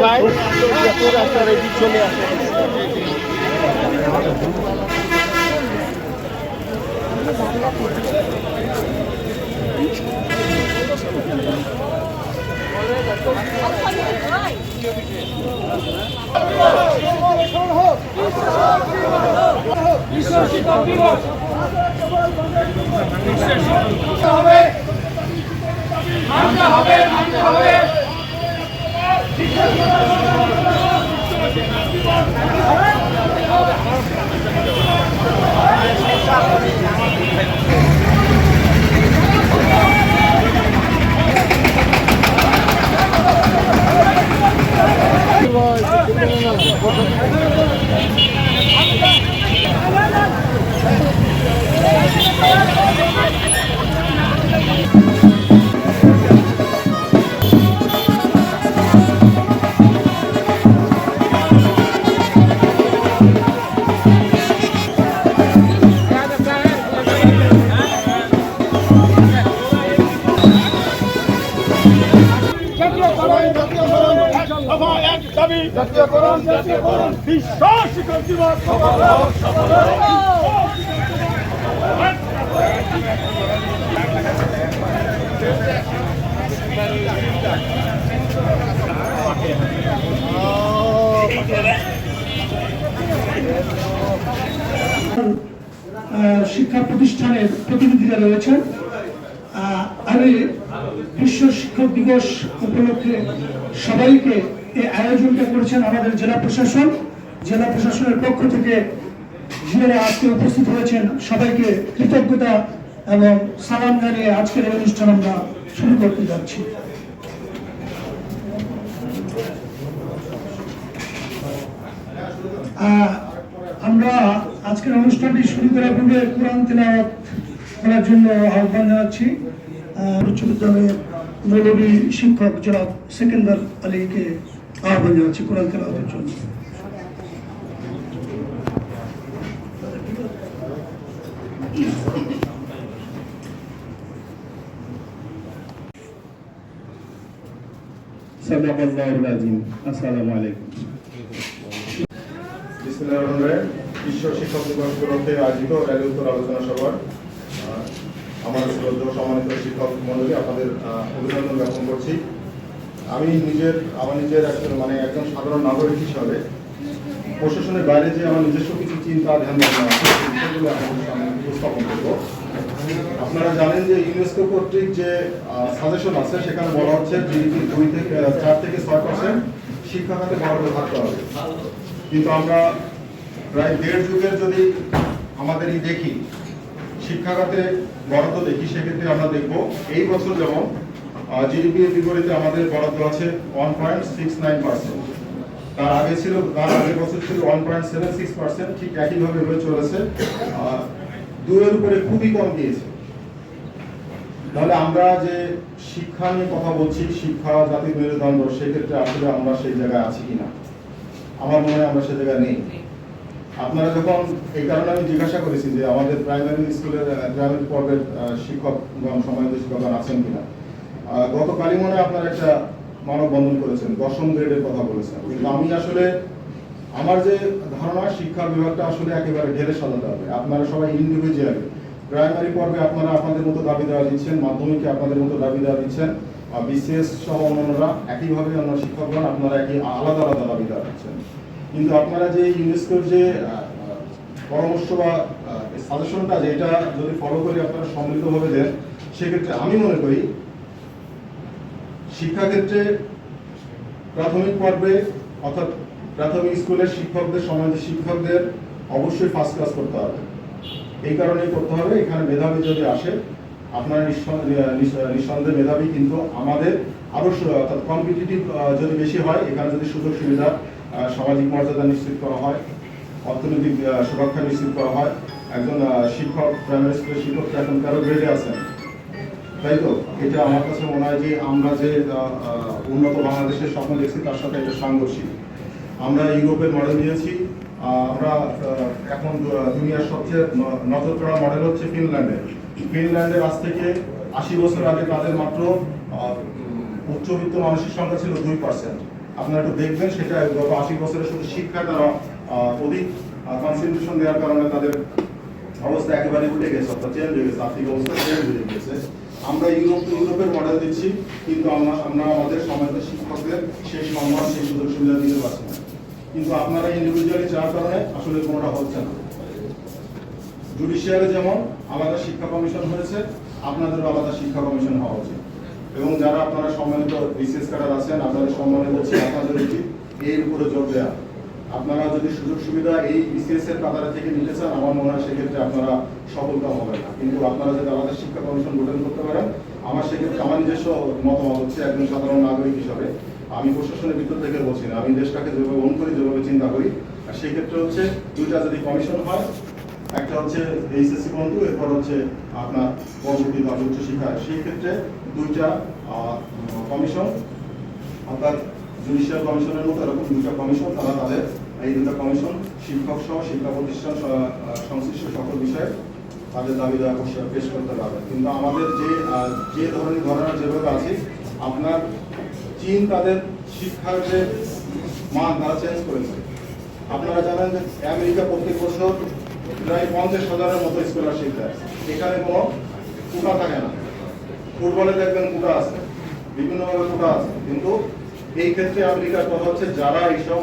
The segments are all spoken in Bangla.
ভাই রাস্তার এই চলে আসে জাতীয়করণ জাতীয়করণ শিক্ষা প্রতিষ্ঠানের প্রতিনিধিরা রয়েছেন। আমি বিশ্ব শিক্ষক দিবস উপলক্ষে সবাইকে এই আয়োজনটা করেছেন আমাদের জেলা প্রশাসন। জেলা প্রশাসনের পক্ষ থেকে যারা আজকে উপস্থিত হয়েছেন। সবাইকে কৃতজ্ঞতা এবং সালাম জানিয়ে আজকের এই অনুষ্ঠান আমরা শুরু করতে যাচ্ছি। আমরা আজকের অনুষ্ঠানটি শুরু করার পূর্বে কোরআন তেলাওয়াত করার জন্য আহ্বান জানাচ্ছি। উচ্চ বিদ্যালয়ের মৌলবী শিক্ষক জনাব সেকেন্দার আলীকে আহ্বান জানাচ্ছি কোরআন তেলাওয়াতের জন্য সাল্লাল্লাহু আলাইহি আসসালামু আলাইকুম বিসমিল্লাহির রহমানির রহিম। বিশ্ব শিক্ষক দিবস উপলক্ষে আয়োজিত র্যালি উত্তর আলোচনা সভার আহ, আমার শ্রদ্ধেয় সম্মানিত শিক্ষক মন্ডলী, আপনাদের অভিনন্দন জ্ঞাপন করছি। আমি নিজের, আমার নিজের একজন মানে একজন সাধারণ নাগরিক হিসাবে প্রশাসনের বাইরে যে আমার নিজস্ব কিছু চিন্তা, ধ্যান ধারণা আছে, সেই বিষয়গুলো আপনাদের সামনে উপস্থাপন করব। আপনারা জানেন যে ইউনেস্কো কর্তৃক যে সাজেশন আছে, সেখানে বলা হচ্ছে জিডিপি দুই থেকে চার থেকে ছয় পার্সেন্ট শিক্ষা খাতে বরাদ্দ থাকতে হবে। কিন্তু আমরা প্রায় দেড় যুগের যদি আমাদেরই দেখি শিক্ষাখাতে বরাদ্দ দেখি সেক্ষেত্রে আমরা দেখব। এই বছর যেমন জিডিপি এর বিপরীতে আমাদের বরাদ্দ আছে one point six nine percent তার আগে ছিল তার আগের বছর ছিল one point seven six percent ঠিক একইভাবে হয়ে চলেছে। আহ, দুইয়ের উপরে খুবই কম দিয়েছে। তাহলে আমরা যে শিক্ষা নিয়ে কথা বলছি শিক্ষা জাতির মেরুদণ্ড সেক্ষেত্রে আসলে আমরা সেই জায়গায় আছি কিনা? আমার মনে হয় আমরা সেই জায়গায় নেই। আপনারা যখন এই কারণে আমি জিজ্ঞাসা করেছি যে আমাদের প্রাইমারি স্কুলের প্রাইমারি পর্বের আহ, শিক্ষকগণ সম্মানিত শিক্ষকগণ আছেন কিনা গতকালই মনে আপনারা একটা মানববন্ধন করেছেন দশম গ্রেডের কথা বলেছেন। কিন্তু আমি আসলে আমার যে ধারণা শিক্ষা বিভাগটা আসলে একেবারে ঢেলে সাজাতে হবে। আপনারা সবাই ইন্ডিভিজুয়ালি প্রাইমারি পর্বে আপনারা আপনাদের মতো দাবি দেওয়া দিচ্ছেন মাধ্যমিকে আপনাদের মতো দাবি দেওয়া দিচ্ছেন বিসিএস সহ অন্যান্যরা একইভাবে অন্য শিক্ষকগণ আপনারা একই আলাদা আলাদা দাবি দেওয়া দিচ্ছেন। কিন্তু আপনারা যে ইউনেস্কোর যে পরামর্শ বা সাজেশনটা যে এটা যদি ফলো করে, আপনারা সম্মিলিতভাবে দেন, সেক্ষেত্রে আমি মনে করি শিক্ষাক্ষেত্রে প্রাথমিক পর্বে, অর্থাৎ প্রাথমিক স্কুলের শিক্ষকদের, সমাজের শিক্ষকদের অবশ্যই ফার্স্ট ক্লাস করতে হবে। এই কারণেই করতে হবে। এখানে মেধাবী যদি আসে, আপনারা নিঃসন- নিঃসন্দেহে মেধাবী, কিন্তু আমাদের আরও সু- অর্থাৎ কম্পিটিটিভ যদি বেশি হয়, এখানে যদি সুযোগ সুবিধা সামাজিক মর্যাদা নিশ্চিত করা হয়, অর্থনৈতিক সুরক্ষা নিশ্চিত করা হয়। একজন শিক্ষক প্রাইমারি স্কুলের শিক্ষক এখন তেরো গ্রেডে আছেন। তাই তো? এটা আমার কাছে মনে হয় যে আমরা যে উন্নত বাংলাদেশের স্বপ্ন দেখছি, তার সাথে এটা সাংঘর্ষিক। আমরা ইউরোপের মডেল নিয়েছি। আমরা এখন দুনিয়ার সবচেয়ে নজর করা মডেল হচ্ছে ফিনল্যান্ডের ফিনল্যান্ডের আজ থেকে আশি বছর আগে তাদের মাত্র উচ্চবিত্ত মানুষের সংখ্যা ছিল দুই পার্সেন্ট আপনারা একটু দেখবেন, সেটা গত আশি বছরের শুধু শিক্ষা তারা অধিক কনসেন্ট্রেশন দেওয়ার কারণে তাদের অবস্থা একেবারে উঠে গেছে, অর্থাৎ চেঞ্জ হয়ে গেছে, আর্থিক অবস্থা চেঞ্জ হয়ে গেছে। আমরা ইউরোপ ইউরোপের মডেল দিচ্ছি, কিন্তু আমরা আমরা আমাদের সমাজের শিক্ষকদের সেই সম্মান, সেই সুযোগ সুবিধা দিতে পারছি না। কিন্তু আপনারা ইন্ডিভিজুয়ালি চাওয়ার কারণে আসলে কোনোটা হচ্ছে না। জুডিশিয়ারে যেমন আলাদা শিক্ষা কমিশন হয়েছে, আপনাদেরও আলাদা শিক্ষা কমিশন হওয়া উচিত। এবং যারা আপনারা সম্মানিত বিসিএস ক্যাডার আছেন, আপনাদের সম্মানিত হচ্ছে আপনাদের উচিত এর উপরে জোর দেওয়া আপনারা যদি সুযোগ সুবিধা এই বিসিএস এর কাতারে থেকে নিতে চান, আমার মনে হয় সেক্ষেত্রে আপনারা সফলতা হবে না। কিন্তু আপনারা যদি আলাদা শিক্ষা কমিশন গঠন করতে পারেন, আমার সেক্ষেত্রে আমার নিজস্ব মতামত হচ্ছে একজন সাধারণ নাগরিক হিসাবে। আমি প্রশাসনের ভিতর থেকে বলছি না, আমি দেশটাকে যেভাবে মন করি, যেভাবে চিন্তা করি। আর সেক্ষেত্রে হচ্ছে দুইটা যদি কমিশন হয়, একটা হচ্ছে এইচএসসি বন্ধু, এরপর হচ্ছে আপনার পরবর্তী বা উচ্চ শিক্ষা। সেই ক্ষেত্রে দুইটা কমিশন, অর্থাৎ জুডিশিয়াল কমিশনের মতো এরকম দুইটা কমিশন, তারা তাদের এই দুটা কমিশন শিক্ষক সহ, শিক্ষা প্রতিষ্ঠান সংশ্লিষ্ট সকল বিষয়ে তাদের দাবি দেওয়া পেশ- করতে পারবে। কিন্তু আমাদের যে যে ধরনের ঘটনা যেভাবে আছে, আপনার চীন তাদের শিক্ষার যে মান, তারা চেঞ্জ করেছে আপনারা জানেন যে আমেরিকা প্রত্যেক বছর প্রায় পঞ্চাশ হাজারের মতো স্কলারশিপ দেয়। এখানে কোনো কোটা থাকে না। ফুটবলে দেখবেন কোটা আছে, বিভিন্নভাবে কোটা আছে। কিন্তু এই ক্ষেত্রে আমেরিকার কথা হচ্ছে যারা এইসব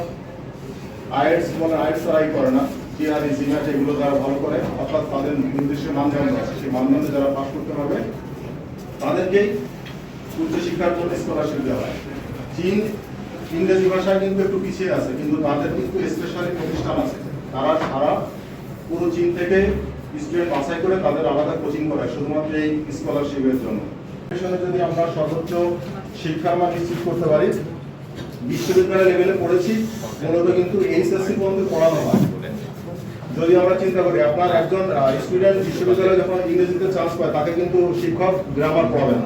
আইএলস বলে আইএলস তারাই করে না টিআর জিম্যাট এগুলো যারা ভালো করে, অর্থাৎ তাদের নির্দিষ্ট মানদণ্ড আছে। সেই মানদণ্ডে যারা পাস করতে পারবে, তাদেরকেই উচ্চশিক্ষার জন্য স্কলারশিপ দেওয়া হয়। চীন, ইংরেজি ভাষায় কিন্তু একটু পিছিয়ে আছে, কিন্তু তাদের কিন্তু স্পেশালি প্রতিষ্ঠান আছে। তারা সারা পুরো চীন থেকে স্টুডেন্ট বাছাই করে তাদের আলাদা কোচিং করায়, শুধুমাত্র এই স্কলারশিপের জন্য। যদি আমরা সর্বোচ্চ শিক্ষার মান নিশ্চিত করতে পারি বিশ্ববিদ্যালয় লেভেলে পড়েছি মূলত কিন্তু এইচএসসি পর্যন্ত পড়ানো হয়। যদি আমরা চিন্তা করি আপনার একজন স্টুডেন্ট বিশ্ববিদ্যালয়ে যখন ইংরেজিতে চান্স পায় তাকে কিন্তু শিক্ষক গ্রামার পড়াবে না।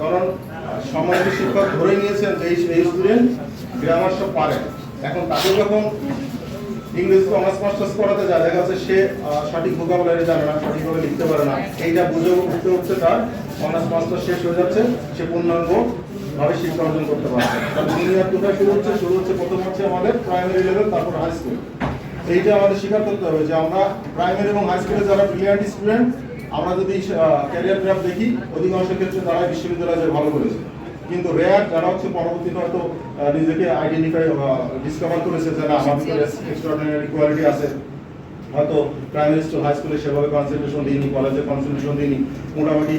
কারণ আহ, শিক্ষক ধরে নিয়েছেন যে এই স্টুডেন্ট গ্রামার সব পারে। এখন তাকে যখন ইংরেজিতে অনার্স মাস্টার্স পড়াতে যায় দেখা যাচ্ছে সে সঠিক ভোকাবুলারি জানে না সঠিকভাবে লিখতে পারে না। এইটা বুঝে উঠতে উঠতে তার অনার্স মাস্টার শেষ হয়ে যাচ্ছে, সে পূর্ণাঙ্গ ভাবে শিক্ষা অর্জন করতে পারছে। দুনিয়ার কোথায় শুরু হচ্ছে? শুরু হচ্ছে প্রথম হচ্ছে আমাদের প্রাইমারি লেভেল তারপর হাই স্কুল এইটা আমাদের স্বীকার করতে হবে যে আমরা প্রাইমারি এবং হাই স্কুলে যারা ব্রিলিয়ান্ট স্টুডেন্ট আমরা যদি ক্যারিয়ার গ্রাফ দেখি, অধিকাংশ ক্ষেত্রে তারা বিশ্ববিদ্যালয়ে ভালো করেছে। কিন্তু রেয়ার যারা হচ্ছে পরবর্তীতে হয়তো নিজেকে আইডেন্টিফাই ডিসকভার করেছে যে না, আমার ভিতরে এক্সট্রাঅর্ডিনারি কোয়ালিটি আছে। হয়তো প্রাইমারি স্কুল হাই স্কুলে সেভাবে কনসেন্ট্রেশন দিইনি কলেজে কনসেন্ট্রেশন দিইনি। মোটামুটি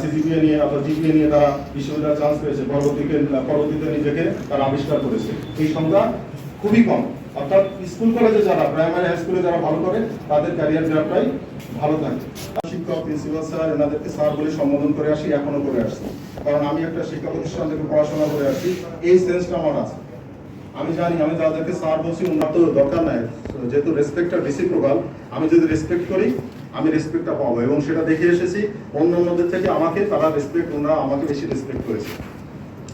সিজিপিএ নিয়ে অথবা জিপিএ নিয়ে তারা বিশ্ববিদ্যালয়ে চান্স পেয়েছে। পরবর্তীতে পরবর্তীতে নিজেকে তারা আবিষ্কার করেছে। এই সংখ্যা খুবই কম। অর্থাৎ স্কুল কলেজে যারা প্রাইমারি হাই স্কুলে যারা ভালো করে, তাদের ক্যারিয়ার গ্রাফটাই ভালো থাকে। শিক্ষক প্রিন্সিপাল স্যার এনাদেরকে স্যার বলে সম্বোধন করে আসি, এখনও করে আসছি। কারণ আমি একটা শিক্ষা প্রতিষ্ঠান থেকে পড়াশোনা করে আসছি। এই সেন্সটা আমার আছে। আমি জানি, আমি তাদেরকে স্যার বলছি, ওনার তো দরকার নাই। যেহেতু রেসপেক্ট আর রেসিপ্রোকাল আমি যদি রেসপেক্ট করি, আমি রেসপেক্টটা পাবো। এবং সেটা দেখে এসেছি অন্য অন্যদের থেকে আমাকে তারা রেসপেক্ট ওনারা আমাকে বেশি রেসপেক্ট করেছে।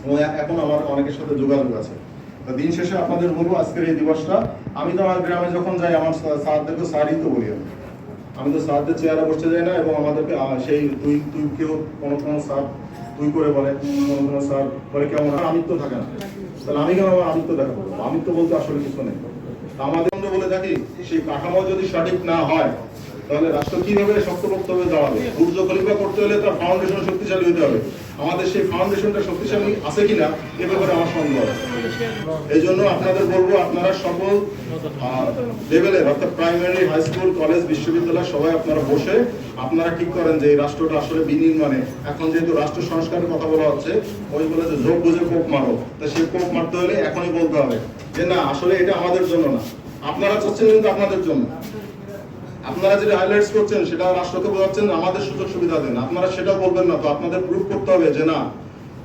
এবং এখন আমার অনেকের সাথে যোগাযোগ আছে। দিন শেষে আপনাদের বলব, আজকের এই দিবসটা, আমি তো আমার গ্রামে যখন যাই, আমার স্যার- স্যারদেরকে স্যারই তো বলি আমি। আমি তো স্যারদের চেয়ারে বসতে যাই না, এবং আমাদেরকে সেই তুই তুই কেউ কোনো কোনো স্যার, তুই করে বলে, কোনো কোনো স্যার বলে কেমন? আমি তো থাকে না। তাহলে আমি কেন আমার আমিত্ব দেখাবো? আমিত্ব বলতে আসলে কিছু নেই। আমাদের বলে থাকি, সেই কাঠামো যদি সঠিক না হয়, তাহলে রাষ্ট্র কীভাবে শক্তপোক্তভাবে দাঁড়াবে? দুর্যোগ করতে হলে তার ফাউন্ডেশন শক্তিশালী হতে হবে। আমাদের সেই ফাউন্ডেশনটা শক্তিশালী আছে কিনা এ ব্যাপারে আমার সন্দেহ। এই জন্য আপনাদের বলব, আপনারা সকল লেভেলের অর্থাৎ প্রাইমারি হাই স্কুল কলেজ বিশ্ববিদ্যালয়, সবাই আপনারা বসে আপনারা ঠিক করেন যে এই রাষ্ট্রটা আসলে বিনির্মাণে। এখন যেহেতু রাষ্ট্র সংস্কারের কথা বলা হচ্ছে, ওই বলে যে যোগ বুঝে কোপ মারো। তা সেই কোপ মারতে হলে এখনই বলতে হবে যে না, আসলে এটা আমাদের জন্য না। আপনারা চাচ্ছেন কিন্তু আপনাদের জন্য। আপনারা যেটা হাইলাইটস করছেন সেটা রাষ্ট্রকে বোঝাচ্ছেন, আমাদের সুযোগ সুবিধা দেন। আপনারা সেটা বলবেন না তো, আপনাদের প্রুফ করতে হবে যে না,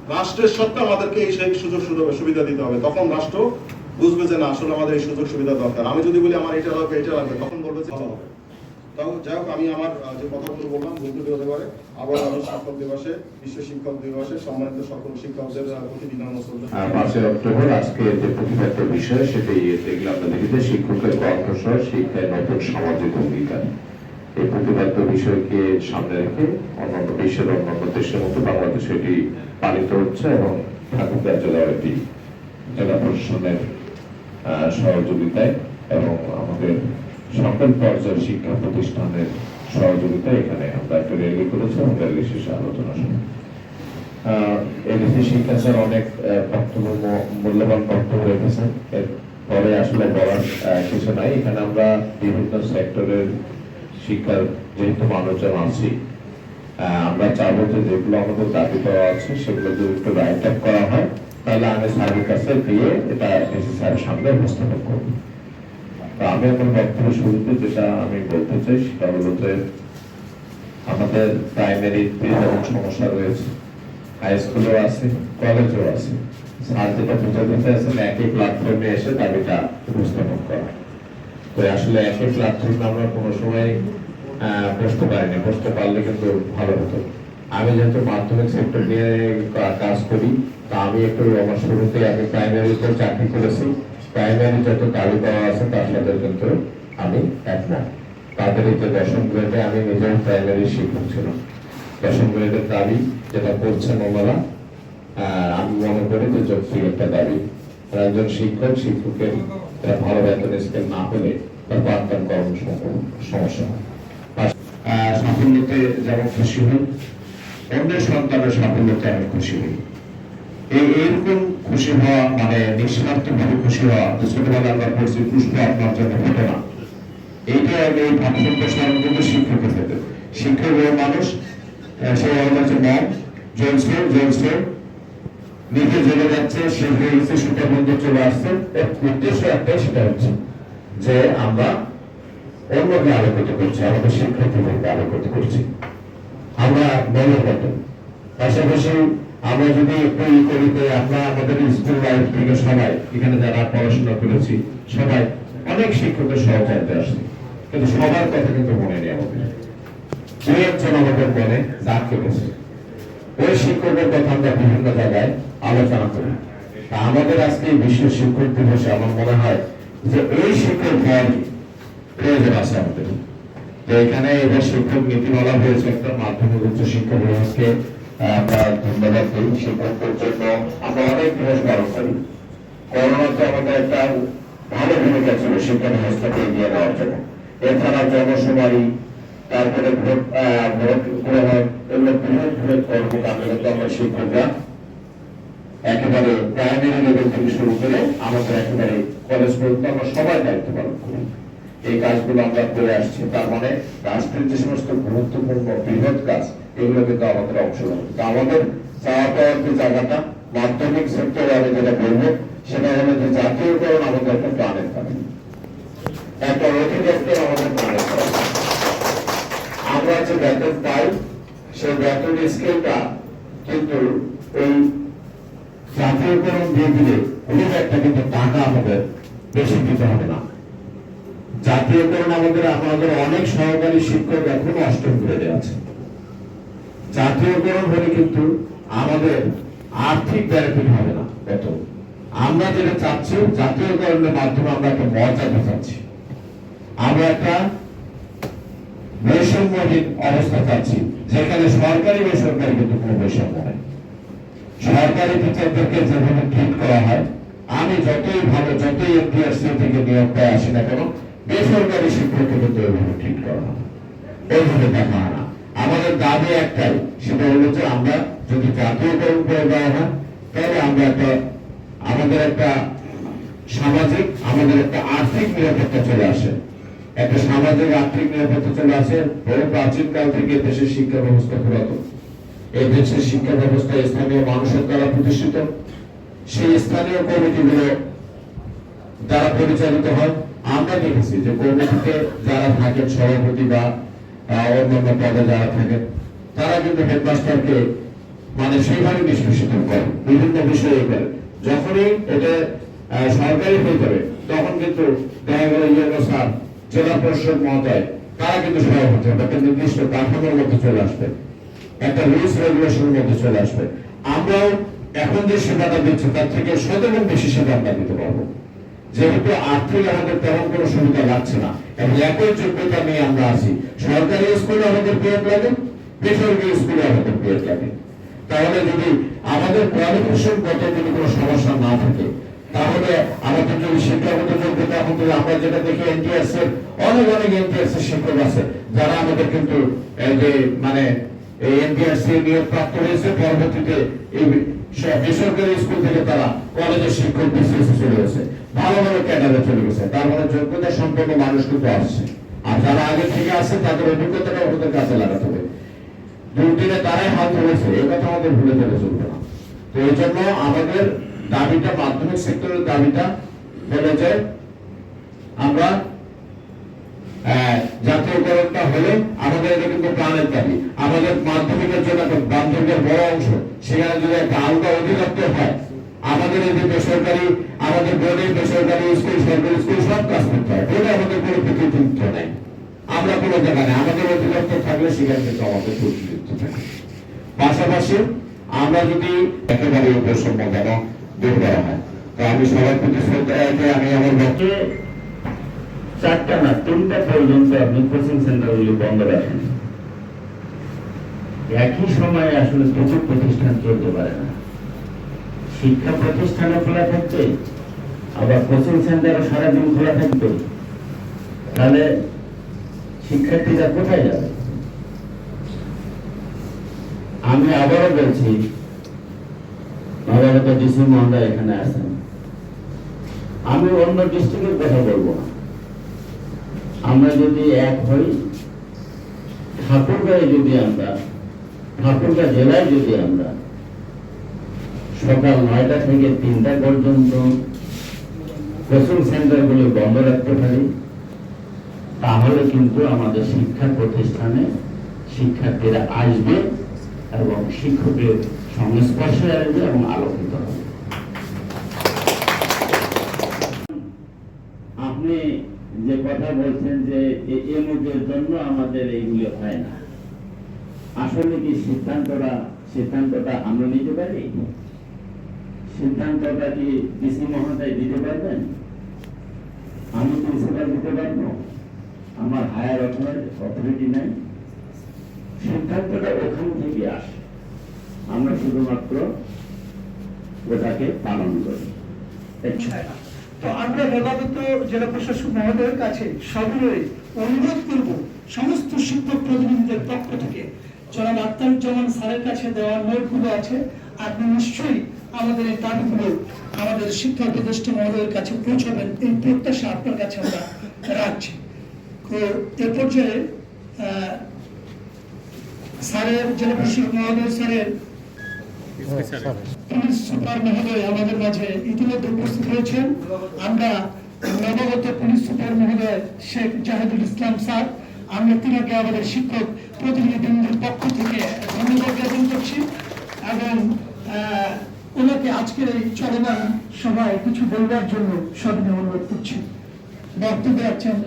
রাষ্ট্রের সত্ত্বে আমাদেরকে এই সেই সুযোগ সুবিধা- দিতে হবে। তখন রাষ্ট্র বুঝবে যে না, আসলে আমাদের এই সুযোগ সুবিধা দরকার। আমি যদি বলি, আমার এটা লাগবে এটা লাগবে, তখন বলবে যে তাও যাই হোক, আমি আমার যে কথাগুলো বললাম, ভুল হতে পারে। আবার আমি শিক্ষক দিবসে, বিশ্ব শিক্ষক দিবসে, সম্মানিত সকল শিক্ষকদের প্রতি বিনম্র পাঁচই অক্টোবর আজকে যে প্রতিপাদ্য বিষয়, সেটাই দেখলে আমরা দেখিতে শিক্ষকের কণ্ঠস্বর, শিক্ষায় নতুন সামাজিক অঙ্গীকার এই প্রতিপাদ্য বিষয়কে সামনে রেখে অন্যান্য বিশ্বের অন্যান্য দেশের মতো বাংলাদেশে এটি পালিত হচ্ছে এবং ঠাকুরদা জেলাওয়াটি জেলা প্রশাসনের সহযোগিতায় এবং আমাদের সকল পর্যায়ের শিক্ষা প্রতিষ্ঠানের সহযোগিতা এখানে আমরা একটা র্যালি করেছি এবং র্যালি শেষে আলোচনা শুনি। এডিসি শিক্ষা স্যার অনেক বক্তব্য মূল্যবান বক্তব্য রেখেছেন এরপরে আসলে বলার কিছু নাই। এখানে আমরা বিভিন্ন সেক্টরের শিক্ষার যেহেতু মানুষজন আছি আমরা চাবো যে যেগুলো আমাদের দাবি করা আছে, সেগুলো যদি একটু রাইট আপ করা হয়, তাহলে আমি স্যারের কাছে দিয়ে এটা এসি স্যারের সামনে উপস্থাপন করব। আমি আমার বক্তব্য শুরুতে যেটা আমি বলতে চাই, সেটা হলো যে আমাদের প্রাইমারিতে যেমন সমস্যা রয়েছে হাই স্কুলেও আছে কলেজেও আছে স্যার যেটা চাইছেন একই প্ল্যাটফর্মে এসে দাবিটা উপস্থাপন করা। তো আসলে একই প্ল্যাটফর্মে আমরা কোনো সময় বসতে পারিনি, বসতে পারলে কিন্তু ভালো হতো। আমি যেহেতু মাধ্যমিক সেক্টর নিয়ে কাজ করি, তা আমি একটু আমার শুরুতে আমি প্রাইমারিতে চাকরি করেছি। প্রাইমারি যত দাবি পাওয়া আছে তার সাথে কিন্তু আমি একমত তাদের এই যে দশম গ্রেডে আমি নিজেও প্রাইমারি শিক্ষক ছিলাম দশম গ্রেডের দাবি যেটা করছেন ওনারা আমি মনে করি যে যৌক্তিক একটা দাবি। একজন শিক্ষক, শিক্ষকের ভালো বেতন স্কেল না পেলে তার পাঠদান করানো সম- সমস্যা সাফল্যতে যেমন খুশি হই, অন্যের সন্তানের সাফল্যতে আমি খুশি হই। এই এরকম খুশি হওয়া মানে নিঃস্বার্থ ভাবে খুশি হওয়া যে ছোটবেলা আমরা পড়ছি, পুষ্প আপনার জন্য ঘটে না এইটা আমি এই ভাবসম্য স্মরণ কিন্তু শিক্ষকের ক্ষেত্রে শিক্ষক মানুষ সে হচ্ছে মন নিজে যাচ্ছে, সে হয়ে সেটা বন্ধ চলে আসছে। উদ্দেশ্য একটাই, সেটা হচ্ছে যে আমরা অন্যকে আলোকিত করছি, আমাদের শিক্ষার্থীদেরকে আলোকিত করছি। আমরা মনের মতো। পাশাপাশি আমরা যদি একটু ই করি তো আমরা আমাদের স্কুল লাইফ থেকে সবাই, এখানে যারা পড়াশোনা করেছি, সবাই অনেক শিক্ষকের সহযোগিতা আসছে। কিন্তু সবার কথা কিন্তু মনে নেই আমাদের। একজন আমাদের মনে দাগ কেটেছে ওই শিক্ষকের কথা আমরা বিভিন্ন জায়গায় আলোচনা করি। তা আমাদের আজকে বিশ্ব শিক্ষক দিবসে আমার মনে হয় যে এই শিক্ষক হওয়ার প্রয়োজন আছে আমাদের। তো এখানে এবার শিক্ষক নীতি হয়েছে, একটা মাধ্যমিক উচ্চ শিক্ষা বিভাগকে আমরা ধন্যবাদ দিই শিক্ষকদের জন্য। আমরা অনেক পালন করি করোনাতে আমাদের একটা ভালো ভূমিকা ছিল শিক্ষা ব্যবস্থাকে এগিয়ে নেওয়ার জন্য। এছাড়া জনশুমারি তারপরে ভোট ভোট গ্রহণ, এগুলো বৃহৎ বৃহৎ কর্মকাণ্ড কিন্তু আমরা শিক্ষকরা একেবারে প্রাইমারি লেভেল থেকে শুরু করে আমাদের একেবারে কলেজ পর্যন্ত আমরা সবাই দায়িত্ব পালন করি। এই কাজগুলো আমরা করে আসছি। তার মানে রাষ্ট্রের যে সমস্ত গুরুত্বপূর্ণ, বৃহৎ কাজ এগুলো কিন্তু আমাদের তো আমাদের চাওয়া যে জায়গাটা, মাধ্যমিক সেক্টরে আমি যেটা বলব, সেটা হলো যে জাতীয়করণ আমাদের একটা প্রাণের কাজ। একটা অধিদপ্তর আমাদের প্রাণের আমরা যে বেতন পাই সেই বেতন স্কেলটা কিন্তু এই জাতীয়করণ দিয়ে দিলে একটা কিন্তু টাকা আমাদের বেশি দিতে হবে না। জাতীয়করণ আমাদের আমাদের অনেক সহকারী শিক্ষক এখনও অষ্টম গ্রেডে আছে। জাতীয়করণ হলে কিন্তু আমাদের আর্থিক বেনিফিট হবে না, বেতন। আমরা যেটা চাচ্ছি জাতীয়করণের মাধ্যমে আমরা একটা মর্যাদা চাচ্ছি আমরা একটা বৈষম্যহীন অবস্থা চাচ্ছি, যেখানে সরকারি বেসরকারি কিন্তু কোনো বৈষম্য নেই। সরকারি টিচারদেরকে যেভাবে ট্রিট করা হয়, আমি যতই ভালো, যতই এমপিআরসি থেকে নিয়োগ পেয়ে আসি না কেন, বেসরকারি শিক্ষককে কিন্তু ওইভাবে ট্রিট করা হয় না। ওইভাবে দেখা হয় না। আমাদের দাবি একটাই, সেটা হলো যে আমরা যদি জাতীয়করণ করে দেওয়া হয়, তাহলে আমরা একটা, আমাদের একটা সামাজিক, আমাদের একটা আর্থিক নিরাপত্তা চলে আসে। একটা সামাজিক আর্থিক নিরাপত্তা চলে আসে, বহু প্রাচীন কাল থেকে দেশের শিক্ষা ব্যবস্থা পুরাতন। এই দেশের শিক্ষা ব্যবস্থা স্থানীয় মানুষের দ্বারা প্রতিষ্ঠিত। সেই স্থানীয় কমিটিগুলো দ্বারা পরিচালিত হয়। আমরা দেখেছি যে কমিটিতে যারা থাকেন সভাপতি বা অন্যান্য পদে যারা থাকেন, তারা কিন্তু হেডমাস্টারকে মানে সেইভাবে নিষ্পেষিত করে, বিভিন্ন বিষয়ে করে। যখনই এটা সরকারি হয়ে যাবে, তখন কিন্তু স্যার, জেলা পরিষদ মহোদয়, তারা কিন্তু সভাপতি হবে, একটা নির্দিষ্ট কাঠামোর মধ্যে চলে আসবে, একটা রুলস রেগুলেশনের মধ্যে চলে আসবে। আমরাও এখন যে সেবাটা দিচ্ছি, তার থেকে শতগুণ বেশি সেবা আমরা দিতে পারব। যেহেতু আর্থিক আমাদের তেমন কোনো সুবিধা লাগছে না, এবং একই যোগ্যতা নিয়ে আমরা আছি। সরকারি স্কুলে আমাদের পিএড লাগে, বেসরকারি স্কুলে আমাদের পিএড লাগে। তাহলে যদি আমাদের কোয়ালিফিকেশন গত যদি কোনো সমস্যা না থাকে, তাহলে আমাদের যদি শিক্ষাগত যোগ্যতা আমাদের আমরা যেটা দেখি এনটিএস এর, অনেক অনেক এনটিএস এর শিক্ষক আছে, যারা আমাদের কিন্তু যে মানে এই এনটিএস এর নিয়োগ প্রাপ্ত হয়েছে, পরবর্তীতে এই বেসরকারি স্কুল থেকে তারা কলেজের শিক্ষক বিসিএস চলে গেছে। ভালো ভালো ক্যাডারে চলে গেছে। তার মানে যোগ্যতা সম্পন্ন মানুষ কিন্তু আসছে। আর যারা আগে থেকে আছে, তাদের অভিজ্ঞতাটা ওদের কাছে লাগাতে হবে। দুর্দিনে তারাই হাত ধরেছে এই কথা আমাদের ভুলে গেলে চলবে না। তো এই জন্য আমাদের দাবিটা, মাধ্যমিক সেক্টরের দাবিটা হলো যে, আমরা জাতীয়করণটা হলে আমাদের এটা কিন্তু প্রাণের দাবি। আমাদের মাধ্যমিকের জন্য বান্ধবের বড় অংশ, সেখানে যদি একটা আলাদা অধিদপ্তর হয় আমাদের এই বেসরকারি, আমাদের বোর্ডের বেসরকারি স্কুল, সরকারি স্কুল সব কাজ করতে হয়। বোর্ডে আমাদের কোনো প্রতিনিধিত্ব নেই। আমরা কোনো জায়গা নেই। আমাদের অধিদপ্তর থাকলে সেখানে কিন্তু আমাদের প্রতিনিধিত্ব থাকে। পাশাপাশি আমরা যদি একেবারে উপসম্য কেন দূর করা হয় তো আমি সবার প্রতি শ্রদ্ধা রেখে আমি আমার বক্তব্য চারটা না, তিনটা পর্যন্ত আপনি কোচিং সেন্টারগুলি বন্ধ রাখেন। একই সময়ে আসলে প্রচুর প্রতিষ্ঠান চলতে পারে না। শিক্ষা প্রতিষ্ঠানও খোলা থাকবে, আবার কোচিং সেন্টারও সারাদিন খোলা থাকবে। তাহলে শিক্ষার্থীরা কোথায় যাবে? আমি আবারও বলছি নবাগত ডিসি মহোদয় এখানে আছেন। আমি অন্য ডিস্ট্রিক্টের কথা বলব আমরা যদি এক হই ঠাকুরগাঁয়ে যদি আমরা ঠাকুরগাঁ জেলায় যদি আমরা সকাল নয়টা থেকে তিনটা পর্যন্ত কোচিং সেন্টারগুলো বন্ধ রাখতে পারি। তাহলে কিন্তু আমাদের শিক্ষা প্রতিষ্ঠানে শিক্ষার্থীরা আসবে এবং শিক্ষকের সংস্পর্শে আসবে এবং আলোকিত হবে। আপনি যে কথা বলছেন যে এমুকের জন্য আমাদের এইগুলো হয় না। আসলে কি সিদ্ধান্তটা সিদ্ধান্তটা আমরা নিতে পারি? সিদ্ধান্তটা কি ডিসি মহোদয় দিতে পারবেন? আমি প্রিন্সিপাল দিতে পারব? আমার হায়ার অথরিটি নাই। সিদ্ধান্তটা ওখান থেকে আসে। আমরা শুধুমাত্র ওটাকে পালন করি। তো আমরা নবাগত জেলা প্রশাসক মহোদয়ের কাছে সবিনয়ে অনুরোধ করব সমস্ত শিক্ষক প্রতিনিধিদের পক্ষ থেকে। জনাব আক্তারুজ্জামান স্যারের কাছে দেওয়া নোটগুলো আছে। আপনি নিশ্চয়ই আমাদের এই দাবিগুলো আমাদের শিক্ষা উপদেষ্টা মহোদয়ের কাছে পৌঁছাবেন এই প্রত্যাশা আপনার কাছে আমরা রাখছি। তো এ পর্যায়ে স্যারের, জেলা প্রশাসক মহোদয় স্যারের পুলিশ সুপার মহোদয় আমাদের মাঝে ইতিমধ্যে উপস্থিত আমরা নবাগত পুলিশ সুপার মহোদয় শেখ জাহিদুল ইসলাম স্যার, আমরা তিনাকে আমাদের শিক্ষক প্রতিনিধিবৃন্দের পক্ষ থেকে ধন্যবাদ জ্ঞাপন করছি এবং ওনাকে আজকের এই চলমান সভায় কিছু বলবার জন্য সবিনয় অনুরোধ করছি। বক্তব্য আছেন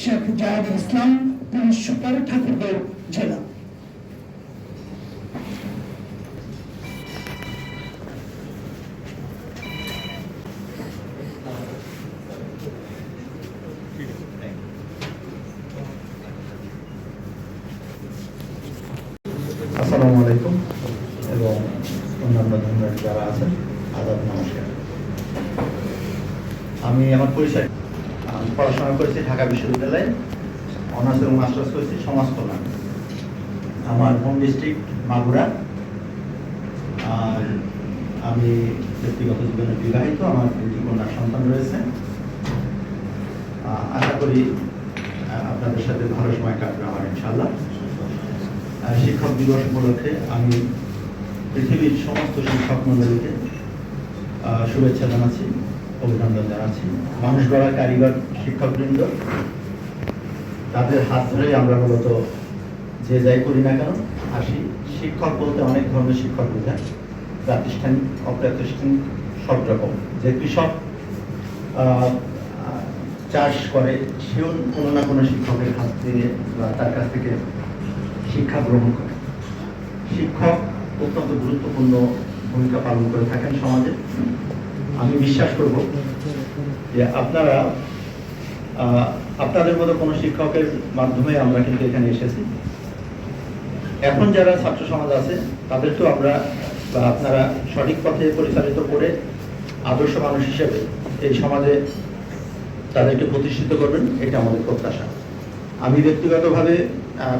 শেখ জাহিদুল ইসলাম, পুলিশ সুপার, ঠাকুরগাঁও জেলা। আসসালামু আলাইকুম এবং অন্যান্য ধর্মের যারা আছেন। আদাব, নমস্কার। আমি আমার পরিচয়। পড়াশোনা করেছি ঢাকা বিশ্ববিদ্যালয়ে, অনার্স এবং মাস্টার্স করেছি সমাজ কল্যাণ। আমার হোম ডিস্ট্রিক্ট মাগুরা। আর আমি ব্যক্তিগত জীবনে বিবাহিত, আমার দুটি কন্যা সন্তান রয়েছে। আশা করি আপনাদের সাথে ভালো সময় কাটবে আমার ইনশাল্লাহ শিক্ষক দিবস উপলক্ষে আমি পৃথিবীর সমস্ত শিক্ষক মন্ডলীকে শুভেচ্ছা জানাচ্ছি, অভিনন্দন জানাচ্ছি। মানুষ গড়া কারিগর শিক্ষকবৃন্দ, তাদের হাত ধরেই আমরা মূলত যে যাই করি না কেন, আসি। শিক্ষক বলতে অনেক ধরনের শিক্ষক বোঝায়। প্রাতিষ্ঠানিক, অপ্রাতিষ্ঠানিক, সব রকম। যে কৃষক চাষ করে, সেও কোনো না কোনো শিক্ষকের হাত থেকে বা তার কাছ থেকে শিক্ষা গ্রহণ করে। শিক্ষক অত্যন্ত গুরুত্বপূর্ণ ভূমিকা পালন করে থাকেন সমাজে। আমি বিশ্বাস করব যে আপনারা আপনাদের মতো কোনো শিক্ষকের মাধ্যমে আমরা কিন্তু এখানে এসেছি। এখন যারা ছাত্র সমাজ আছে, তাদেরকেও আমরা, বা আপনারা সঠিক পথে পরিচালিত করে আদর্শ মানুষ হিসেবে এই সমাজে তাদেরকে প্রতিষ্ঠিত করবেন, এটা আমাদের প্রত্যাশা। আমি ব্যক্তিগতভাবে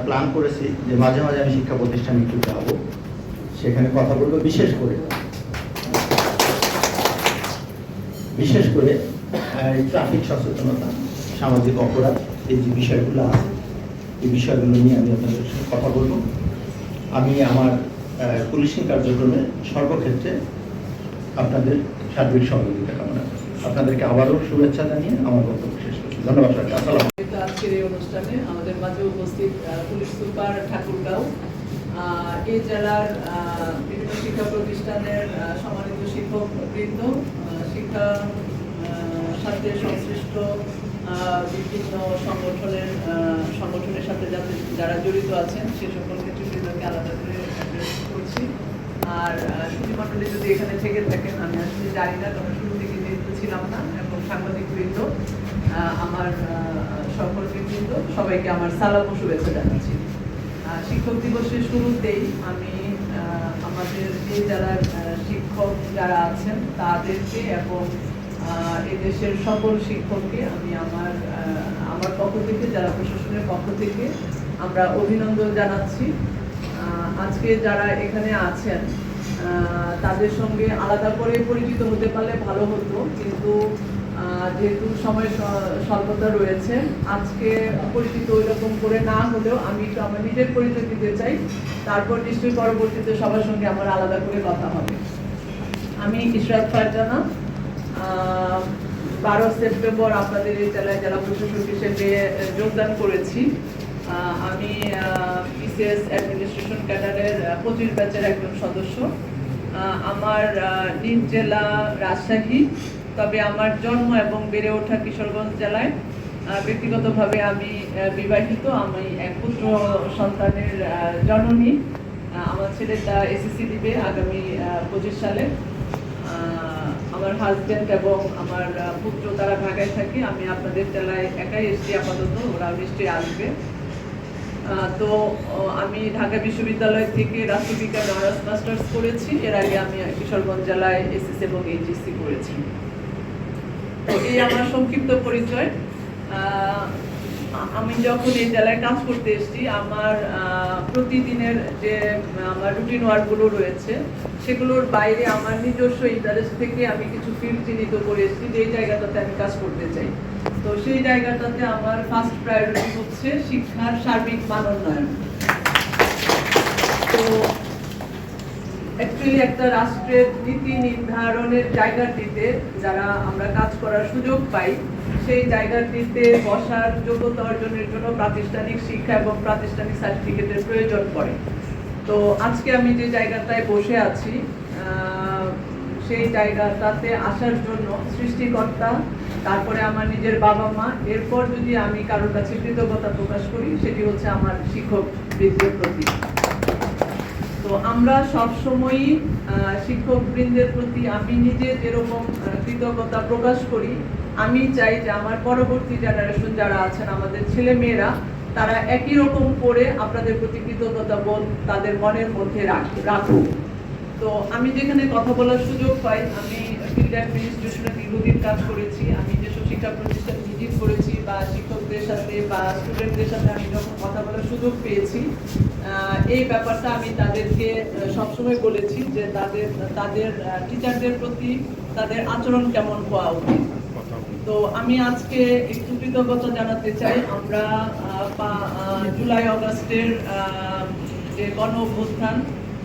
প্ল্যান করেছি যে মাঝে মাঝে আমি শিক্ষা প্রতিষ্ঠানে একটু যাব। সেখানে কথা বলব, বিশেষ করে। বিশেষ করে ট্রাফিক সচেতনতা, সামাজিক অপরাধ, এই যে বিষয়গুলো আছে, এই বিষয়গুলো নিয়ে আমি আপনাদের সাথে কথা বলব। আমি আমার পুলিশিং কার্যক্রমে সর্বক্ষেত্রে আপনাদের সার্বিক সহযোগিতা কামনা আপনাদেরকে আবারও শুভেচ্ছা জানিয়ে আমার বক্তব্য শেষ করছি। ধন্যবাদ আজকের এই অনুষ্ঠানে আমাদের মাঝে উপস্থিত পুলিশ সুপার ঠাকুরগাঁও এই জেলার বিভিন্ন শিক্ষা প্রতিষ্ঠানের সম্মানিত শিক্ষক বৃন্দ শিক্ষা সাথে সংশ্লিষ্ট বিভিন্ন সংগঠনের সংগঠনের সাথে যাতে যারা জড়িত আছেন, সে সকল নেতৃবৃন্দকে আলাদা করে করছি। আর সুধী মণ্ডলী যদি এখানে থেকে থাকেন, আমি আসলে জানি না, তবে শুরু থেকে যেহেতু ছিলাম না এবং সাংবাদিক বৃন্দ আমার সহকর্মীবৃন্দ সবাইকে আমার সালাম ও শুভেচ্ছা জানাচ্ছি। শিক্ষক দিবসের শুরুতেই আমি আমাদের যে যারা শিক্ষক যারা আছেন তাদেরকে এবং এদেশের সকল শিক্ষককে আমি আমার আমার পক্ষ থেকে, যারা প্রশাসনের পক্ষ থেকে আমরা অভিনন্দন জানাচ্ছি। আজকে যারা এখানে আছেন তাদের সঙ্গে আলাদা করে পরিচিত হতে পারলে ভালো হতো, কিন্তু যেহেতু সময় স্বল্পতা রয়েছে, আজকে পরিচিত ওই রকম করে না হলেও আমি একটু আমার নিজের পরিচয় দিতে চাই। তারপর নিশ্চয়ই পরবর্তীতে সবার সঙ্গে আমার আলাদা করে কথা হবে। আমি ইশরাত ফারজানা। বারো সেপ্টেম্বর আপনাদের এই জেলায় জেলা প্রশাসক হিসেবে যোগদান করেছি। আমি পিসিএস অ্যাডমিনিস্ট্রেশন ক্যাডারের পঁচিশ ব্যাচের একজন সদস্য। আমার নিজ জেলা রাজশাহী তবে আমার জন্ম এবং বেড়ে ওঠা কিশোরগঞ্জ জেলায় ব্যক্তিগতভাবে আমি বিবাহিত। আমি এক পুত্র সন্তানের জননী। আমার ছেলেটা এসএসসি দিবে আগামী পঁচিশ সালে। আমার হাজব্যান্ড এবং আমার পুত্র তারা ঢাকায় থাকে। আমি আপনাদের জেলায় একাই এসছি আপাতত ওরা নিশ্চয়ই আসবে। তো আমি ঢাকা বিশ্ববিদ্যালয় থেকে রাষ্ট্রবিজ্ঞান অনার্স মাস্টার্স করেছি। এর আগে আমি কিশোরগঞ্জ জেলায় এসএসসি এবং এইচএসসি করেছি। এই আমার সংক্ষিপ্ত পরিচয়। আমি যখন এই জেলায় কাজ করতে এসেছি, আমার প্রতিদিনের যে, আমার রুটিন ওয়ার্কগুলো রয়েছে, সেগুলোর বাইরে আমার নিজস্ব ইন্টারেস্ট থেকে আমি কিছু ফিল্ড চিহ্নিত করে এসেছি যে জায়গাটাতে আমি কাজ করতে চাই। তো সেই জায়গাটাতে আমার ফার্স্ট প্রায়োরিটি হচ্ছে শিক্ষার সার্বিক মানোন্নয়ন তো অ্যাকচুয়ালি একটা রাষ্ট্রের নীতি নির্ধারণের জায়গাটিতে যারা আমরা কাজ করার সুযোগ পাই, সেই জায়গাটিতে বসার যোগ্যতা অর্জনের জন্য প্রাতিষ্ঠানিক শিক্ষা এবং প্রাতিষ্ঠানিক সার্টিফিকেটের প্রয়োজন পড়ে। তো আজকে আমি যে জায়গাটায় বসে আছি সেই জায়গাটাতে আসার জন্য সৃষ্টিকর্তা, তারপরে আমার নিজের বাবা মা, এরপর যদি আমি কারোর কাছে কৃতজ্ঞতা প্রকাশ করি, সেটি হচ্ছে আমার শিক্ষক বৃদ্ধের প্রতি তো আমরা শিক্ষক বৃন্দের প্রতি আমি নিজে যেরকম কৃতজ্ঞতা প্রকাশ করি, আমি চাই যে আমার পরবর্তী জেনারেশন যারা আছেন, আমাদের ছেলে মেয়েরা তারা একই রকম করে আপনাদের প্রতি কৃতজ্ঞতা বোধ তাদের মনের মধ্যে রাখ- রাখুক। তো আমি যেখানে কথা বলার সুযোগ পাই, আমি কাজ করেছি। আমি যেসব শিক্ষা প্রতিষ্ঠান ভিজিট করেছি বা শিক্ষকদের সাথে বা স্টুডেন্টদের সাথে আমি যখন কথা বলার সুযোগ পেয়েছি এই ব্যাপারটা আমি তাদেরকে সবসময় বলেছি যে তাদের তাদের টিচারদের প্রতি তাদের আচরণ কেমন হওয়া উচিত। তো আমি আজকে একটু কৃতজ্ঞতা জানাতে চাই। আমরা জুলাই অগস্টের যে গণ অভ্যুত্থান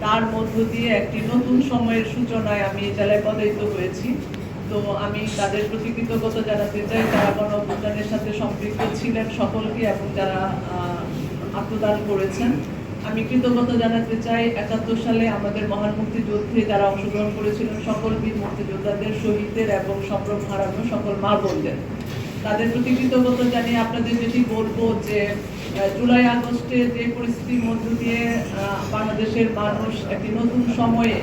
তার মধ্য দিয়ে একটি নতুন সময়ের সূচনায় আমি জেলায় পদায়িত হয়েছি। তো আমি তাদের প্রতি কৃতজ্ঞতা জানাতে চাই, যারা গণ অভ্যুত্থানের সাথে সম্পৃক্ত ছিলেন সকলকে এবং যারা আত্মদান করেছেন। আমি কৃতজ্ঞতা জানাতে চাই, একাত্তর সালে আমাদের মহান মুক্তিযুদ্ধে যারা অংশগ্রহণ করেছিলেন সকল বীর মুক্তিযোদ্ধাদের, শহীদদের এবং সম্ভ্রম হারানো সকল মা বোনদের। তাদের প্রতি কৃতজ্ঞতা জানিয়ে আপনাদের যেটি বলব যে জুলাই আগস্টে যে পরিস্থিতির মধ্য দিয়ে বাংলাদেশের মানুষ একটি নতুন সময়ে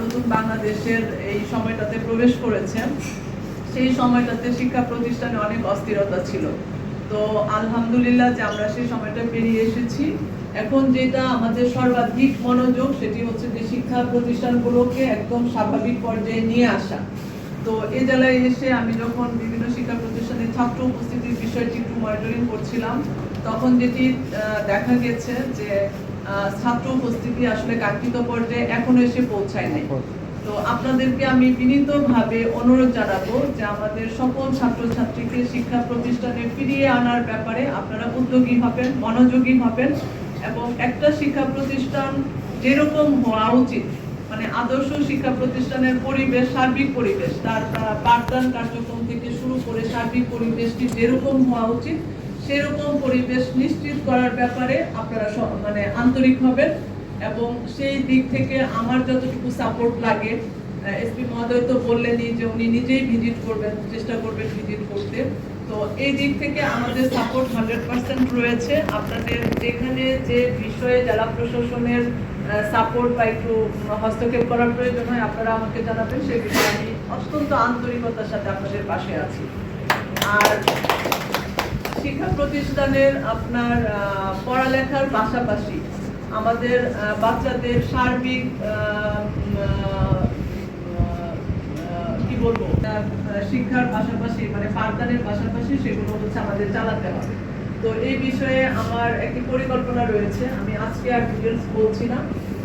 নতুন বাংলাদেশের এই সময়টাতে প্রবেশ করেছেন। সেই সময়টাতে শিক্ষা প্রতিষ্ঠানে অনেক অস্থিরতা ছিল। তো আলহামদুলিল্লাহ যে আমরা সেই সময়টা পেরিয়ে এসেছি। এখন যেটা আমাদের সর্বাধিক মনোযোগ, সেটি হচ্ছে যে শিক্ষা প্রতিষ্ঠানগুলোকে একদম স্বাভাবিক পর্যায়ে নিয়ে আসা। তো এ জেলায় এসে আমি যখন বিভিন্ন শিক্ষা প্রতিষ্ঠানে ছাত্র উপস্থিতির বিষয়টি একটু মনিটরিং করছিলাম তখন যেটি দেখা গেছে যে ছাত্র উপস্থিতি আসলে কাঙ্ক্ষিত পর্যায়ে এখনও এসে পৌঁছায় নাই। তো আপনাদেরকে আমি বিনীতভাবে অনুরোধ জানাব যে আমাদের সকল ছাত্রছাত্রীকে শিক্ষা প্রতিষ্ঠানে ফিরিয়ে আনার ব্যাপারে আপনারা উদ্যোগী হবেন, মনোযোগী হবেন এবং একটা শিক্ষা প্রতিষ্ঠান যেরকম হওয়া উচিত মানে আদর্শ শিক্ষা প্রতিষ্ঠানের পরিবেশ, সার্বিক পরিবেশ, তার পাঠদান কার্যক্রম থেকে শুরু করে সার্বিক পরিবেশটি যেরকম হওয়া উচিত সেরকম পরিবেশ নিশ্চিত করার ব্যাপারে আপনারা মানে আন্তরিক হবেন এবং সেই দিক থেকে আমার যতটুকু সাপোর্ট লাগে এসপি মহোদয় তো বললেনই যে উনি নিজেই ভিজিট করবেন, চেষ্টা করবেন ভিজিট করতে। তো এই দিক থেকে আমাদের সাপোর্ট হান্ড্রেড পার্সেন্ট রয়েছে। আপনাদের যেখানে যে বিষয়ে জেলা প্রশাসনের সাপোর্ট বা একটু হস্তক্ষেপ করার প্রয়োজন হয়, আপনারা আমাকে জানাবেন। সেই বিষয়ে আমি অত্যন্ত আন্তরিকতার সাথে আপনাদের পাশে আছি। আর শিক্ষা প্রতিষ্ঠানের আপনার পড়ালেখার পাশাপাশি আমাদের বাচ্চাদের সার্বিক কি বলব? শিক্ষার পাশাপাশি মানে পাঠদানের পাশাপাশি সেগুলো হচ্ছে আমাদের চালাতে হবে। তো এই বিষয়ে আমার একটি পরিকল্পনা রয়েছে। আমি আজকে আর ডিটেলস বলছি না।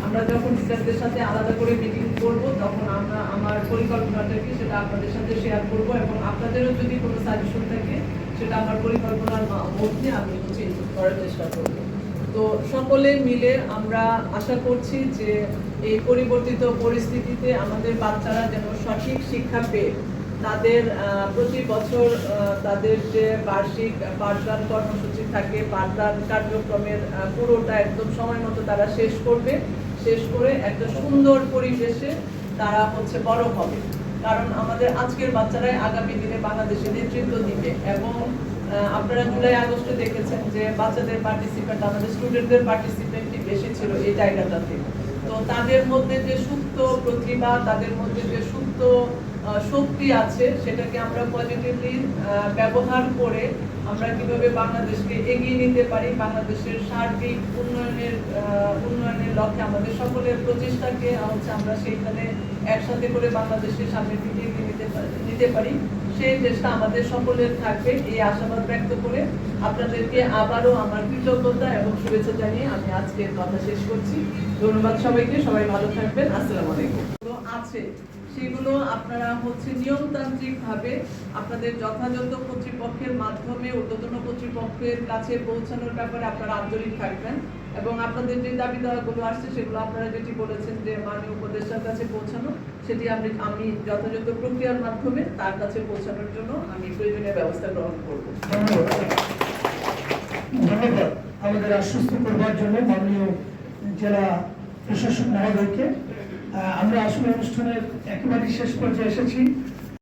আমরা যখন টিচারদের সাথে আলাদা করে মিটিং করব, তখন আমরা, আমার পরিকল্পনাটা কি সেটা আপনাদের সাথে শেয়ার করব এবং আপনাদেরও যদি কোনো সাজেশন থাকে সেটা আমার পরিকল্পনার মধ্যে আমি হচ্ছে করার চেষ্টা করব। তো সকলে মিলে আমরা আশা করছি যে এই পরিবর্তিত পরিস্থিতিতে আমাদের বাচ্চারা যেন সঠিক শিক্ষা পেয়ে, তাদের প্রতি বছর তাদের যে বার্ষিক পাঠদান কর্মসূচি থাকে, পাঠদান কার্যক্রমের পুরোটা একদম সময় মতো তারা শেষ করবে। শেষ করে একটা সুন্দর পরিবেশে তারা হচ্ছে বড় হবে। কারণ আমাদের আজকের বাচ্চারাই আগামী দিনে বাংলাদেশে নেতৃত্ব দিবে। এবং আপনারা জুলাই, আগস্টে দেখেছেন যে বাচ্চাদের পার্টিসিপেন্ট আমাদের স্টুডেন্টদের পার্টিসিপেন্টই বেশি ছিল এই জায়গাটাতে। তো তাদের মধ্যে যে সুপ্ত প্রতিভা, তাদের মধ্যে যে সুপ্ত শক্তি আছে, সেটাকে আমরা পজিটিভলি ব্যবহার করে আমরা কীভাবে বাংলাদেশকে এগিয়ে নিতে পারি, বাংলাদেশের সার্বিক উন্নয়নের উন্নয়নের লক্ষ্যে আমাদের সকলের প্রচেষ্টাকে হচ্ছে আমরা সেইখানে একসাথে করে বাংলাদেশের সামনে দিকে এগিয়ে নিতে নিতে পারি। সেই চেষ্টা আমাদের সকলের থাকবে, এই আশাবাদ ব্যক্ত করে আপনাদেরকে আবারও আমার কৃতজ্ঞতা এবং শুভেচ্ছা জানিয়ে আমি আজকের কথা শেষ করছি। ধন্যবাদ সবাইকে, সবাই ভালো থাকবেন। আসসালামু আলাইকুম। আছে সেগুলো আপনারা হচ্ছে নিয়মতান্ত্রিক ভাবে আপনাদের যথাযথ কর্তৃপক্ষের মাধ্যমে ঊর্ধ্বতন কর্তৃপক্ষের কাছে পৌঁছানোর ব্যাপারে আপনারা আন্তরিক থাকবেন এবং আপনাদের যে দাবি দেওয়াগুলো আসছে সেগুলো আপনারা যেটি বলেছেন যে মাননীয় উপদেষ্টার কাছে পৌঁছানো, সেটি আমি আমি যথাযথ প্রক্রিয়ার মাধ্যমে তার কাছে পৌঁছানোর জন্য আমি প্রয়োজনীয় ব্যবস্থা গ্রহণ করব। ধন্যবাদ আমাদের আশ্বস্ত করবার জন্য মাননীয় জেলা প্রশাসক মহোদয়কে। আমরা আসলে অনুষ্ঠানের একেবারে শেষ পর্যায়ে এসেছি।